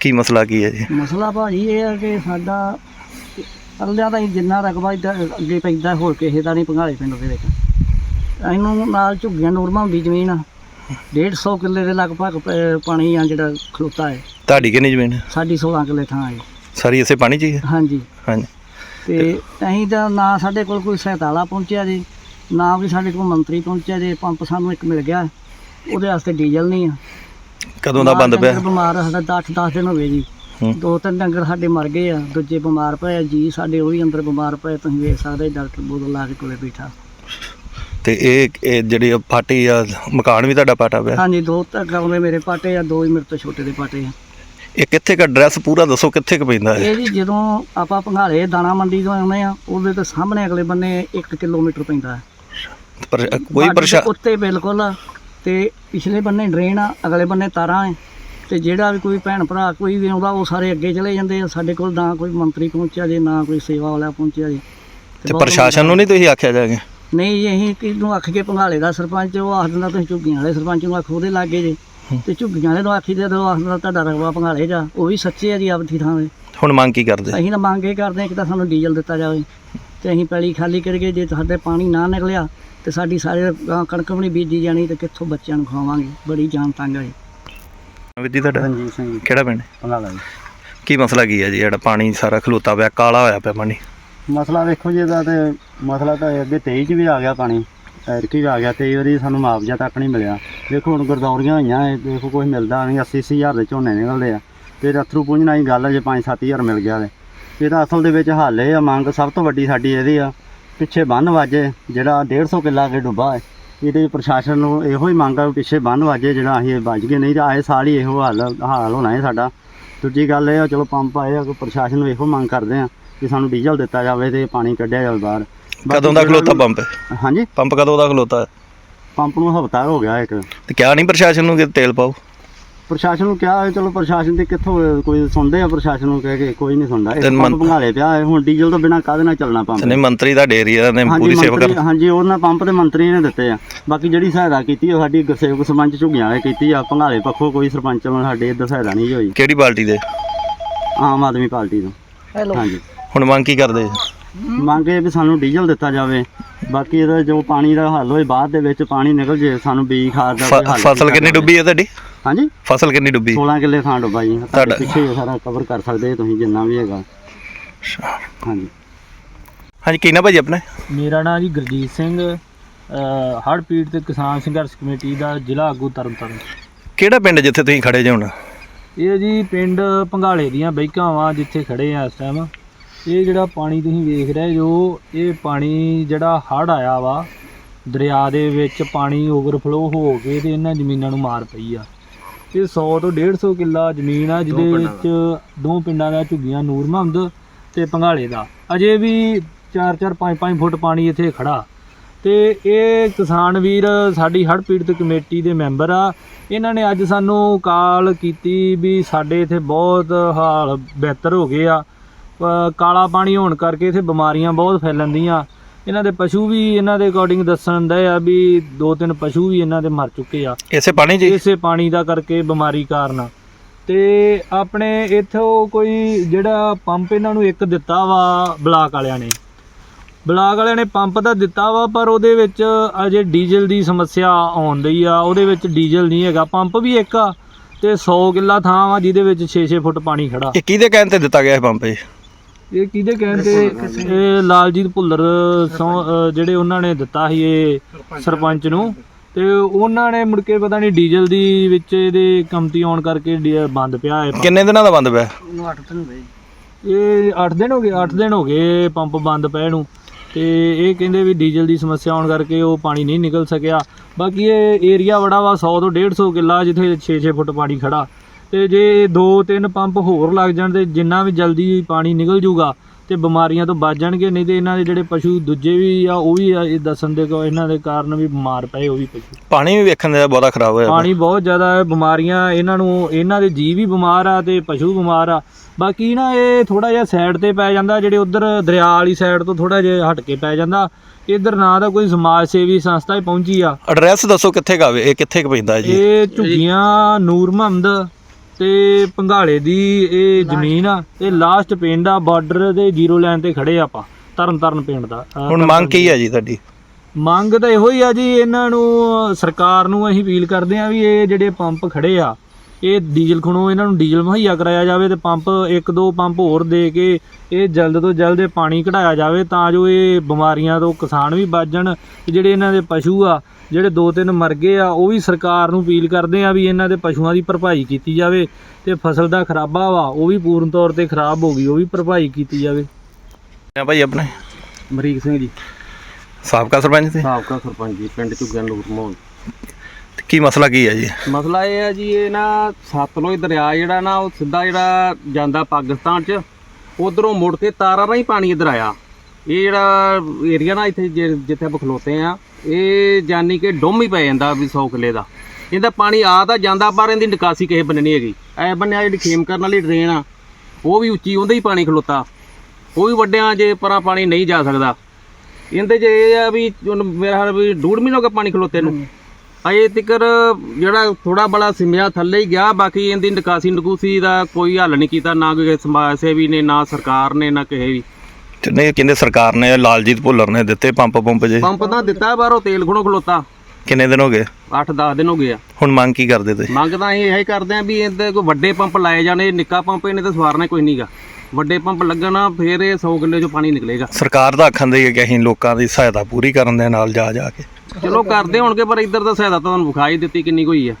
ਕੀ ਮਸਲਾ ਕੀ ਹੈ ਜੀ? ਮਸਲਾ ਭਾਜੀ ਇਹ ਹੈ ਕਿ ਸਾਡਾ ਅਰਲਿਆਂ ਦਾ ਹੀ ਜਿੰਨਾ ਰਕਬਾ ਇੱਧਰ ਅੱਗੇ ਪੈਂਦਾ ਹੋਰ ਕਿਸੇ ਦਾ ਨਹੀਂ ਪੰਘਾਲੇ ਪਿੰਡ ਦੇ ਵਿੱਚ। ਇਹਨੂੰ ਨਾਲ ਝੁੱਗੀਆਂ ਨੂਰਮਾ ਹੁੰਦੀ ਜ਼ਮੀਨ ਆ। 150 ਕਿੱਲੇ ਦੇ ਲਗਭਗ ਪ- ਪਾਣੀ ਆ ਜਿਹੜਾ ਖਲੋਤਾ ਹੈ। ਤੁਹਾਡੀ ਕਿੰਨੀ ਜ਼ਮੀਨ ਹੈ? ਸਾਡੀ 16 ਕਿੱਲੇ ਥਾਂ ਹੈ। ਸਾਰੀ ਇਸੇ ਪਾਣੀ 'ਚ ਹੀ ਹੈ? ਹਾਂਜੀ। ਹਾਂਜੀ। ਤੇ ਅਸੀਂ ਤਾਂ ਨਾ ਸਾਡੇ ਕੋਲ ਕੋਈ ਸਹਾਇਤਾ ਵਾਲਾ ਪਹੁੰਚਿਆ ਜੀ ਨਾ ਵੀ ਸਾਡੇ ਕੋਲ ਮੰਤਰੀ ਪਹੁੰਚਿਆ ਜੀ ਪੰਪ ਸਾਨੂੰ ਇੱਕ ਮਿਲ ਗਿਆ। ਉਹਦੇ ਵਾਸਤੇ ਡੀਜ਼ਲ ਨਹੀਂ ਆ। ਕਦੋਂ ਦਾ ਬੰਦ ਪਿਆ? ਬਿਮਾਰ ਆ, ਸਾਡਾ 8-10 ਦਿਨ ਹੋ ਗਏ ਜੀ। ਹੂੰ। ਦੋ ਤਿੰਨ ਡੰਗਰ ਸਾਡੇ ਮਰ ਗਏ ਆ ਦੂਜੇ ਬਿਮਾਰ ਪਏ ਆ ਜੀ ਸਾਡੇ ਉਹ ਵੀ ਅੰਦਰ ਬਿਮਾਰ ਪਏ ਤੁਸੀਂ ਵੇਖ ਸਕਦੇ ਡਾਕਟਰ ਬੋਤਲ ਲਾ ਕੇ ਕੋਲੇ ਬੈਠਾ। ਤੇ ਇਹ ਇਹ ਜਿਹੜੀ ਉਹ ਫਾਟੀ ਆ ਮਕਾਨ ਵੀ ਤੁਹਾਡਾ ਪਾਟਾ ਪਿਆ? ਹਾਂਜੀ ਦੋ ਤਾਂ ਕਮਰੇ ਮੇਰੇ ਪਾਟੇ ਆ ਦੋ ਹੀ ਮੇਰੇ ਤੋਂ ਛੋਟੇ ਦੇ ਪਾਟੇ ਆ। ਇਹ ਕਿੱਥੇ ਕ ਐਡਰੈਸ ਪੂਰਾ ਦੱਸੋ ਕਿੱਥੇ ਕ ਪੈਂਦਾ ਹੈ ਇਹ ਜੀ ਜਦੋਂ ਆਪਾਂ ਭੰਗਾਲੇ ਦਾਣਾ ਮੰਡੀ ਤੋਂ ਆਉਂਦੇ ਆ ਉਹਦੇ ਤੇ ਸਾਹਮਣੇ ਅਗਲੇ ਬੰਨੇ 1 ਕਿਲੋਮੀਟਰ ਪੈਂਦਾ ਹੈ। ਪਰ ਕੋਈ ਬਾਰਡਰ ਦੇ ਪਰੇਸ਼ਾ ਉੱਤੇ ਬਿਲਕੁਲ ਆ ਤੇ ਪਿਛਲੇ ਬੰਨੇ ਡਰੇਨ ਆ ਅਗਲੇ ਬੰਨੇ ਤਾਰਾਂ ਹੈ ਤੇ ਜਿਹੜਾ ਵੀ ਕੋਈ ਭੈਣ ਭਰਾ ਕੋਈ ਵੀ ਆਉਂਦਾ ਉਹ ਸਾਰੇ ਅੱਗੇ ਚਲੇ ਜਾਂਦੇ ਆ। ਸਾਡੇ ਕੋਲ ਨਾ ਕੋਈ ਮੰਤਰੀ ਪਹੁੰਚਿਆ ਜੇ ਨਾ ਕੋਈ ਸੇਵਾ ਵਾਲਾ ਪਹੁੰਚਿਆ ਜੇ। ਤੇ ਬਹੁਤ ਪ੍ਰਸ਼ਾਸਨ ਨੂੰ ਨਹੀਂ ਤੁਸੀਂ ਆਖਿਆ ਜਾਗੇ ਨਹੀਂ ਜੀ, ਅਸੀਂ ਕਿਹਨੂੰ ਆਖ ਕੇ ਭੰਗਾਲੇ ਦਾ ਸਰਪੰਚ ਉਹ ਆਖ ਦਿੰਦਾ ਤੁਸੀਂ ਝੁੱਗੀਆਂ ਵਾਲੇ ਸਰਪੰਚ ਨੂੰ ਆਖੋ ਉਹਦੇ ਲਾਗੇ ਜੇ। ਤੇ ਝੁੱਗੀਆਂ ਵਾਲੇ ਨੂੰ ਆਖੀ ਦੇ ਦੋ ਆਖ ਦਿੰਦਾ ਤੁਹਾਡਾ ਰਗਵਾ ਭੰਗਾਲੇ ਜਾ ਉਹ ਵੀ ਸੱਚੇ ਆ ਜੀ ਆਪਦੀ ਥਾਂ ਦੇ ਹੁਣ ਮੰਗ ਕੀ ਕਰਦੇ? ਅਸੀਂ ਤਾਂ ਮੰਗ ਇਹ ਕਰਦੇ ਹਾਂ ਕਿ ਤਾਂ ਸਾਨੂੰ ਡੀਜ਼ਲ ਦਿੱਤਾ ਜਾਵੇ। ਤੇ ਅਸੀਂ ਪੈਲੀ ਖਾਲੀ ਕਰੀਏ ਜੇ ਸਾਡੇ ਪਾਣੀ ਨਾ ਨਿਕਲਿਆ ਤੇ ਸਾਡੀ ਸਾਰੇ ਕਣਕ ਵੀ ਨਹੀਂ ਬੀਜੀ ਜਾਣੀ ਤੇ ਕਿੱਥੋਂ ਬੱਚਿਆਂ ਨੂੰ ਖਵਾਵਾਂਗੇ? ਬੜੀ ਜਾਨ ਤੰਗ ਹੈ ਜੀ ਵੀਰ ਜੀ ਤੁਹਾਡਾ? ਰਣਜੀਤ ਸਿੰਘ ਕਿਹੜਾ ਪਿੰਡ? ਭੰਗਾਲਾ ਜੀ। ਕੀ ਮਸਲਾ ਕੀ ਹੈ ਜੀ? ਜਿਹੜਾ ਪਾਣੀ ਸਾਰਾ ਖਲੋਤਾ ਪਿਆ ਕਾਲਾ ਹੋਇਆ ਪਿਆ ਪਾਣੀ। ਮਸਲਾ ਵੇਖੋ ਜੀ ਇਹਦਾ ਤੇ ਮਸਲਾ ਤਾਂ ਇਹ ਅੱਗੇ 23 ਚ ਵੀ ਆ ਗਿਆ ਪਾਣੀ। ਐਰਕੀ ਆ ਗਿਆ ਤੇ ਵਾਰੀ ਸਾਨੂੰ ਮੁਆਵਜ਼ਾ ਤੱਕ ਨਹੀਂ ਮਿਲਿਆ। ਦੇਖੋ ਹੁਣ ਗਰਦੌਰੀਆਂ ਹੋਈਆਂ ਇਹ ਦੇਖੋ ਕੁਝ ਮਿਲਦਾ ਨਹੀਂ 80 ਅੱਸੀ ਹਜ਼ਾਰ ਦੇ ਝੋਨੇ ਨਿਕਲਦੇ ਆ। ਤੇ ਅਥਰੂ ਪੁੰਜਣਾ ਹੀ ਗੱਲ ਹੈ ਜੇ 5-7000 ਮਿਲ ਗਿਆ ਤੇ। ਇਹਦਾ ਅਸਲ ਦੇ ਵਿੱਚ ਹੱਲ ਇਹ ਆ ਮੰਗ ਸਭ ਤੋਂ ਵੱਡੀ ਸਾਡੀ ਇਹਦੀ ਆ। ਪਿੱਛੇ ਬੰਨ ਵਾਜੇ ਜਿਹੜਾ 150 ਕਿੱਲਾ ਅੱਗੇ ਡੁੱਬਾ ਹੈ ਇਹਦੇ ਪ੍ਰਸ਼ਾਸਨ ਨੂੰ ਇਹੋ ਹੀ ਮੰਗ ਆ ਵੀ ਪਿੱਛੇ ਬੰਨ ਵਾਜੇ ਜਿਹੜਾ ਅਸੀਂ ਬਚ ਗਏ ਨਹੀਂ ਤਾਂ ਆਏ ਸਾਲ ਹੀ ਇਹੋ ਹਾਲ ਹਾਲ ਹੋਣਾ ਹੈ ਸਾਡਾ। ਦੂਜੀ ਗੱਲ ਇਹ ਆ ਚਲੋ ਪੰਪ ਆਏ ਆ ਕਿ ਪ੍ਰਸ਼ਾਸਨ ਨੂੰ ਇਹੋ ਮੰਗ ਕਰਦੇ ਆ ਕਿ ਸਾਨੂੰ ਡੀਜ਼ਲ ਦਿੱਤਾ ਜਾਵੇ ਤੇ ਪਾਣੀ ਕੱਢਿਆ ਜਾਵੇ ਬਾਹਰ। ਕਦੋਂ ਦਾ ਖਲੋਤਾ ਪੰਪ? ਹਾਂਜੀ। ਪੰਪ ਕਦੋਂ ਦਾ ਖਲੋਤਾ? ਪੰਪ ਨੂੰ ਹਫਤਾ ਹੋ ਗਿਆ ਇੱਕ। ਤੇ ਕਿਹਾ ਨਹੀਂ ਪ੍ਰਸ਼ਾਸਨ ਨੂੰ ਕਿ ਤੇਲ ਪਾਓ? ਪ੍ਰਸ਼ਾਸਨ ਨੂੰ ਕਿਹਾ ਹੈ, ਚਲੋ ਪ੍ਰਸ਼ਾਸਨ ਤੇ ਕਿੱਥੋਂ ਕੋਈ ਸੁਣਦੇ ਆ ਪ੍ਰਸ਼ਾਸਨ ਨੂੰ ਕਹਿ ਕੇ ਕੋਈ ਨਹੀਂ ਸੁਣਦਾ। ਤੇ ਇਹ ਪੰਪ ਮੰ- ਭੰਗਾਲੇ ਪਿਆ ਹੈ, ਹੁਣ ਡੀਜ਼ਲ ਤੋਂ ਬਿਨਾ ਕਾਹਦੇ ਨਾਲ ਚੱਲਣਾ ਪੰਪ? ਨਹੀਂ ਮੰਤਰੀ ਦਾ ਏਰੀਆ ਨੇ ਹਾਂਜੀ ਪੂਰੀ ਸੇਵਾ ਮੰਤਰੀ ਕਰ ਹਾਂਜੀ ਉਹਨਾਂ ਪੰਪ ਤੇ ਮੰਤਰੀ ਨੇ ਦਿੱਤੇ ਆ। ਬਾਕੀ ਜਿਹੜੀ ਸਹਾਇਤਾ ਕੀਤੀ ਉਹ ਸਾਡੀ ਗੁਰਸੇਵਕ ਸਰਪੰਚ ਝੁੱਗੀਆਂ ਵਾਲੇ ਕੀਤੀ ਆ ਭੰਗਾਲੇ ਪੱਖੋਂ ਕੋਈ ਸਰਪੰਚ ਵੱਲੋਂ ਸਾਡੇ ਇੱਧਰ ਸਹਾਇਤਾ ਨਹੀਂ ਹੋਈ। ਕਿਹੜੀ ਪਾਰਟੀ ਦੇ? ਆਮ ਆਦਮੀ ਪਾਰਟੀ ਤੋਂ। ਹਾਂਜੀ। ਹੁਣ ਮੰਗ ਕੀ ਕਰਦੇ? ਮੰਗ ਇਹ ਵੀ ਸਾਨੂੰ ਡੀਜ਼ਲ ਦਿੱਤਾ ਜਾਵੇ। ਬਾਕੀ ਇਹਦਾ ਜੋ ਪਾਣੀ ਦਾ ਹੱਲ ਹੋਏ ਬਾਅਦ ਦੇ ਵਿੱਚ ਪਾਣੀ ਨਿਕਲ ਜੇ ਸਾਨੂੰ ਬੀਜ ਖਾਦ ਦਾ ਕੋਈ ਫ- ਹੱਲ ਫਸਲ ਕੀਤਾ ਕਿੰਨੀ ਡੁੱਬੀ ਹੈ ਤੁਹਾਡੀ? ਹਾਂਜੀ? ਫਸਲ ਕਿੰਨੀ ਡੁੱਬੀ? 16 ਕਿੱਲੇ ਥਾਂ ਡੁੱਬਾ ਜੀ। ਤੁਹਾਡਾ- ਪਿੱਛੇ ਹੀ ਸਾਰਾ ਕਵਰ ਕਰ ਸਕਦੇ ਤੁਸੀਂ ਜਿੰਨਾ ਵੀ ਹੈਗਾ। ਹਾਂਜੀ। ਹਾਂਜੀ ਕੀ ਨਾ ਭਾਜੀ ਆਪਣਾ? ਮੇਰਾ ਨਾਮ ਜੀ ਗੁਰਜੀਤ ਸਿੰਘ ਹੜ੍ਹ ਪੀੜਤ ਤੇ ਕਿਸਾਨ ਸੰਘਰਸ਼ ਕਮੇਟੀ ਦਾ ਜ਼ਿਲ੍ਹਾ ਆਗੂ ਤਰਨਤਾਰਨ। ਕਿਹੜਾ ਪਿੰਡ ਜਿੱਥੇ ਤੁਸੀਂ ਖੜੇ ਜੇ ਹੁਣ? ਇਹ ਜੀ ਪਿੰਡ ਭੰਗਾਲੇ ਦੀਆਂ ਬੈਕਾਂ ਵਾਂ ਜਿੱਥੇ ਖੜੇ ਆ ਇਸ ਟਾਈਮ ਇਹ ਜਿਹੜਾ ਪਾਣੀ ਤੁਸੀਂ ਵੇਖ ਰਹੇ ਜੋ ਇਹ ਪਾਣੀ ਜਿਹੜਾ ਹੜ੍ਹ ਆਇਆ ਵਾ ਦਰਿਆ ਦੇ ਵਿੱਚ ਪਾਣੀ ਓਵਰਫਲੋ ਹੋ ਕੇ ਤੇ ਇਹਨਾਂ ਜ਼ਮੀਨਾਂ ਨੂੰ ਮਾਰ ਪਈ ਆ। ਇਹ 100 ਤੋਂ 150 ਕਿੱਲਾ ਜ਼ਮੀਨ ਆ ਜਿਹਦੇ ਵਿੱਚ ਦੋ ਪਿੰਡਾਂ ਦਾ ਝੁੱਗੀਆਂ ਨੂਰ ਮੁਹੰਮਦ ਤੇ ਭੰਗਾਲੇ ਦਾ। ਅਜੇ ਵੀ 4-4 5-5 ਫੁੱਟ ਪਾਣੀ ਇੱਥੇ ਖੜਾ। ਤੇ ਇਹ ਕਿਸਾਨ ਵੀਰ ਸਾਡੀ ਹੜ੍ਹ ਪੀੜਤ ਕਮੇਟੀ ਦੇ ਮੈਂਬਰ ਆ। ਇਹਨਾਂ ਨੇ ਅੱਜ ਸਾਨੂੰ ਕਾਲ ਕੀਤੀ ਵੀ ਸਾਡੇ ਇੱਥੇ ਬਹੁਤ ਹਾਲ ਬਿਹਤਰ ਹੋ ਗਏ ਆ। ਕਾਲਾ ਪਾਣੀ ਹੋਣ ਕਰਕੇ ਇੱਥੇ ਬਿਮਾਰੀਆਂ ਬਹੁਤ ਫੈਲਣ ਦੀਆਂ। ਇਹਨਾਂ ਦੇ ਪਸ਼ੂ ਵੀ ਇਹਨਾਂ ਦੇ ਅਕੋਰਡਿੰਗ ਦੱਸਣ ਦੇ ਆ ਵੀ ਦੋ ਤਿੰਨ ਪਸ਼ੂ ਵੀ ਇਹਨਾਂ ਦੇ ਮਰ ਚੁੱਕੇ ਆ। ਇਸੇ ਪਾਣੀ ਹੀ? ਇਸੇ ਪਾਣੀ ਦਾ ਕਰਕੇ ਬਿਮਾਰੀ ਕਾਰਨ। ਤੇ ਆਪਣੇ ਇੱਥੋਂ ਕੋਈ ਜਿਹੜਾ ਪੰਪ ਇਹਨਾਂ ਨੂੰ ਇੱਕ ਦਿੱਤਾ ਵਾ ਬਲਾਕ ਵਾਲਿਆਂ ਨੇ। ਬਲਾਕ ਵਾਲਿਆਂ ਨੇ ਪੰਪ ਤਾਂ ਦਿੱਤਾ ਵਾ ਪਰ ਉਹਦੇ ਵਿੱਚ ਅਜੇ ਡੀਜ਼ਲ ਦੀ ਸਮੱਸਿਆ ਆਉਣ ਡਈ ਆ। ਉਹਦੇ ਵਿੱਚ ਡੀਜ਼ਲ ਨਹੀਂ ਹੈਗਾ ਪੰਪ ਵੀ ਇੱਕ ਆ ਤੇ 100 ਕਿੱਲਾ ਥਾਂ ਵਾ ਜਿਹਦੇ ਵਿੱਚ 6-6 ਫੁੱਟ ਪਾਣੀ ਖੜਾ। ਇਹ ਕਿਹਦੇ ਕਹਿਣ ਤੇ ਦਿੱਤਾ ਗਿਆ ਇਹ ਪੰਪ ਇਹ? ਇਹ ਕਿਹਦੇ ਕਹਿਣ ਤੇ? ਇਹ ਲਾਲਜੀਤ ਭੁੱਲਰ ਸਹੁੰ- ਅਹ ਜਿਹੜੇ ਉਹਨਾਂ ਨੇ ਦਿੱਤਾ ਸੀ ਇਹ ਸਰਪੰਚ। ਨੂੰ। ਤੇ ਉਹਨਾਂ ਨੇ ਮੁੜ ਕੇ ਪਤਾ ਨਹੀਂ ਡੀਜ਼ਲ ਦੀ ਵਿੱਚ ਇਹਦੇ ਕਮਤੀ ਆਉਣ ਕਰਕੇ ਡੀ- ਬੰਦ ਪਿਆ ਹੈ ਕਿੰਨੇ ਦਿਨਾਂ ਦਾ ਬੰਦ ਪਿਆ? 8 ਦਿਨ ਹੋਏ ਇਹ 8 ਦਿਨ ਹੋ ਗਏ 8 ਦਿਨ ਹੋ ਗਏ ਪੰਪ ਬੰਦ ਪਏ ਨੂੰ। ਤੇ ਇਹ ਕਹਿੰਦੇ ਵੀ ਡੀਜ਼ਲ ਦੀ ਸਮੱਸਿਆ ਆਉਣ ਕਰਕੇ ਉਹ ਪਾਣੀ ਨਹੀਂ ਨਿਕਲ ਸਕਿਆ। ਬਾਕੀ ਇਹ ਏਰੀਆ ਬੜਾ ਵਾ 100 ਤੋਂ 150 ਕਿੱਲਾ ਜਿੱਥੇ 6-6 ਫੁੱਟ ਪਾਣੀ ਖੜਾ। ਤੇ ਜੇ ਦੋ ਤਿੰਨ ਪੰਪ ਹੋਰ ਲੱਗ ਜਾਣ ਤੇ ਜਿੰਨਾ ਵੀ ਜਲਦੀ ਪਾਣੀ ਨਿਕਲ ਜੂਗਾ ਤੇ ਬਿਮਾਰੀਆਂ ਤੋਂ ਬਚ ਜਾਣਗੇ ਨਹੀਂ ਤੇ ਇਹਨਾਂ ਦੇ ਜਿਹੜੇ ਪਸ਼ੂ ਦੂਜੇ ਵੀ ਆ ਉਹ ਵੀ ਇਹ ਦੱਸਣ ਦੇ ਕੋ ਇਹਨਾਂ ਦੇ ਕਾਰਨ ਵੀ ਬਿਮਾਰ ਪਏ ਉਹ ਵੀ ਪਸ਼ੂ। ਪਾਣੀ ਵੀ ਵੇਖਣ ਦਾ ਬਹੁਤਾ ਖਰਾਬ ਹੋਇਆ। ਪਾਣੀ ਬਹੁਤ ਜ਼ਿਆਦਾ ਹੈ ਬਿਮਾਰੀਆਂ ਇਹਨਾਂ ਨੂੰ ਇਹਨਾਂ ਦੇ ਜੀਵ ਵੀ ਬਿਮਾਰ ਆ ਤੇ ਪਸ਼ੂ ਬਿਮਾਰ ਆ। ਬਾਕੀ ਨਾ ਇਹ ਥੋੜਾ ਜਿਹਾ ਸਾਈਡ ਤੇ ਪੈ ਜਾਂਦਾ ਜਿਹੜੇ ਉਧਰ ਦਰਿਆ ਵਾਲੀ ਸਾਈਡ ਤੋਂ ਥੋੜਾ ਜਿਹਾ ਹਟ ਕੇ ਪੈ ਜਾਂਦਾ। ਇਧਰ ਨਾ ਤਾਂ ਕੋਈ ਸਮਾਜ ਸੇਵੀ ਸੰਸਥਾ ਹੀ ਪਹੁੰਚੀ ਆ। ਐਡਰੈਸ ਦੱਸੋ ਕਿੱਥੇ ਕਾਵੇ ਇਹ ਕਿੱਥੇ ਪੈਂਦਾ ਜੀ? ਇਹ ਝੁੱਗੀਆਂ ਨੂਰ ਮੁਹੰਮਦ ਤੇ ਪੰਘਾਲੇ ਦੀ ਇਹ ਜ਼ਮੀਨ ਆ ਇਹ ਲਾਸਟ ਪਿੰਡ ਆ ਬਾਰਡਰ ਦੇ ਜ਼ੀਰੋ ਲਾਈਨ ਤੇ ਖੜੇ ਆ ਆਪਾਂ ਤਰਨ ਤਰਨ ਪਿੰਡ ਦਾ। ਹੁਣ ਮੰਗ ਕੀ ਹੈ ਜੀ ਤੁਹਾਡੀ? ਮੰਗ ਤਾਂ ਇਹੋ ਹੀ ਆ ਜੀ ਇਹਨਾਂ ਨੂੰ ਸਰਕਾਰ ਨੂੰ ਅਸੀਂ ਅਪੀਲ ਕਰਦੇ ਆ ਵੀ ਇਹ ਜਿਹੜੇ ਪੰਪ ਖੜੇ ਆ ਇਹ ਡੀਜ਼ਲ ਖਣੋ ਇਹਨਾਂ ਨੂੰ ਡੀਜ਼ਲ ਮੁਹੱਈਆ ਕਰਾਇਆ ਜਾਵੇ ਤੇ ਪੰਪ ਇੱਕ ਦੋ ਪੰਪ ਹੋਰ ਦੇ ਕੇ ਇਹ ਜਲਦ ਤੋਂ ਜਲਦ ਇਹ ਪਾਣੀ ਕਢਾਇਆ ਜਾਵੇ ਤਾਂ ਜੋ ਇਹ ਬਿਮਾਰੀਆਂ ਤੋਂ ਕਿਸਾਨ ਵੀ ਬਚ ਜਾਣ। ਤੇ ਜਿਹੜੇ ਇਹਨਾਂ ਦੇ ਪਸ਼ੂ ਆ ਜਿਹੜੇ ਦੋ ਤਿੰਨ ਮਰ ਗਏ ਆ ਉਹ ਵੀ ਸਰਕਾਰ ਨੂੰ ਅਪੀਲ ਕਰਦੇ ਆ ਵੀ ਇਹਨਾਂ ਦੇ ਪਸ਼ੂਆਂ ਦੀ ਭਰਪਾਈ ਕੀਤੀ ਜਾਵੇ ਤੇ ਫਸਲ ਦਾ ਖਰਾਬਾ ਵਾ ਉਹ ਵੀ ਪੂਰਨ ਤੌਰ ਤੇ ਖਰਾਬ ਹੋ ਗਈ ਉਹ ਵੀ ਭਰਪਾਈ ਕੀਤੀ ਜਾਵੇ। ਆ ਭਾਈ ਆਪਣੇ? ਅਮਰੀਕ ਸਿੰਘ ਜੀ। ਸਾਬਕਾ ਸਰਪੰਚ ਤੇ? ਸਾਬਕਾ ਸਰਪੰਚ ਜੀ ਪਿੰਡ ਝੁੱਗਿਆ ਨੂਰ ਮੋਹਨ ਕੀ ਮਸਲਾ ਕੀ ਹੈ ਜੀ? ਮਸਲਾ ਇਹ ਹੈ ਜੀ, ਇਹ ਨਾ ਸਤਲੁਜ ਦਰਿਆ ਜਿਹੜਾ ਨਾ, ਉਹ ਸਿੱਧਾ ਜਿਹੜਾ ਜਾਂਦਾ ਪਾਕਿਸਤਾਨ ਚ, ਉਧਰੋਂ ਮੁੜ ਕੇ ਤਾਰਾਂ ਰਾਹੀਂ ਪਾਣੀ ਇੱਧਰ ਆਇਆ। ਇਹ ਜਿਹੜਾ ਏਰੀਆ ਨਾ ਇੱਥੇ ਜਿ- ਜਿੱਥੇ ਆਪਾਂ ਖਲੋਤੇ ਆ ਇਹ ਜਾਨੀ ਕਿ ਡੁੰਮ ਹੀ ਪੈ ਜਾਂਦਾ ਵੀ 100 ਕਿੱਲੇ ਦਾ। ਇਹਦਾ ਪਾਣੀ ਆ ਤਾਂ ਜਾਂਦਾ, ਪਰ ਇਹਦੀ ਨਿਕਾਸੀ ਕਿਸੇ ਬੰਨੇ ਨਹੀਂ ਹੈਗੀ। ਐ ਬੰਨਿਆ ਜਿਹੜੀ ਖੇਮ ਕਰਨ ਵਾਲੀ ਡਰੇਨ ਆ, ਉਹ ਵੀ ਉੱਚੀ, ਉਹਦੇ ਹੀ ਪਾਣੀ ਖਲੋਤਾ। ਉਹ ਵੀ ਵੱਡਿਆਂ ਜੇ ਪਰਾਂ ਪਾਣੀ ਨਹੀਂ ਜਾ ਸਕਦਾ। ਇਹਦੇ 'ਚ ਇਹ ਆ ਵੀ ਮੇਰਾ ਹਾਲ ਵੀ ਡੂਢ ਮਹੀਨਾ ਹੋ ਗਿਆ ਪਾਣੀ ਖਲੋਤੇ ਨੂੰ। ਅਜੇ ਤੱਕਰ ਜਿਹੜਾ ਥੋੜਾ ਬੜਾ ਸਿਮਿਆ ਥੱਲੇ ਹੀ ਗਿਆ ਬਾਕੀ ਇਹਦੀ ਨਿਕਾਸੀ ਨਕੂਸੀ ਦਾ ਕੋਈ ਹੱਲ ਨਹੀਂ ਕੀਤਾ ਨਾ ਕੋਈ ਸਮਾਜ ਸੇਵੀ ਨੇ ਨਾ ਸਰਕਾਰ ਨੇ ਨਾ ਕਿਸੇ ਵੀ। ਤੇ ਨਹੀਂ ਕਹਿੰਦੇ ਸਰਕਾਰ ਨੇ ਲਾਲਜੀਤ ਭੁੱਲਰ ਨੇ ਦਿੱਤੇ ਪੰਪ ਪੰਪ ਜੇ? ਪੰਪ ਤਾਂ ਦਿੱਤਾ ਬਾਹਰੋਂ ਤੇਲ ਖੁਣੋ ਖਲੋਤਾ। ਕਿੰਨੇ ਦਿਨ ਹੋ ਗਏ? 8-10 ਦਿਨ ਹੋ ਗਏ ਆ। ਹੁਣ ਮੰਗ ਕੀ ਕਰਦੇ ਤੁਸੀਂ? ਮੰਗ ਤਾਂ ਇਹ ਹੀ ਕਰਦੇ ਆ ਵੀ ਇਹਦੇ ਕੋਈ ਵੱਡੇ ਪੰਪ ਲਾਏ ਜਾਣੇ ਨਿੱਕਾ ਪੰਪ ਇਹਨੇ ਤਾਂ ਸਵਾਰਨਾ ਕੋਈ ਨਹੀਂਗਾ ਵੱਡੇ ਪੰਪ ਲੱਗਣਾ ਫਿਰ ਇਹ 100 ਕਿੱਲੇ ਚੋਂ ਪਾਣੀ ਨਿਕਲੇਗਾ। ਸਰਕਾਰ ਦਾ ਆਖਣ ਦੀ ਕਿ ਅਸੀਂ ਲੋਕਾਂ ਦੀ ਸਹਾਇਤਾ ਪੂਰੀ ਕਰਨ ਦੇ ਨਾਲ ਜਾ ਜਾ ਕੇ। ਚਲੋ ਕਰਦੇ ਹੋਣਗੇ ਪਰ ਇੱਧਰ ਦਾ ਸਹਾਇਤਾ ਤਾਂ ਤੁਹਾਨੂੰ ਵਿਖਾਈ ਦਿੱਤੀ ਕਿੰਨੀ ਕੋਈ ਆ।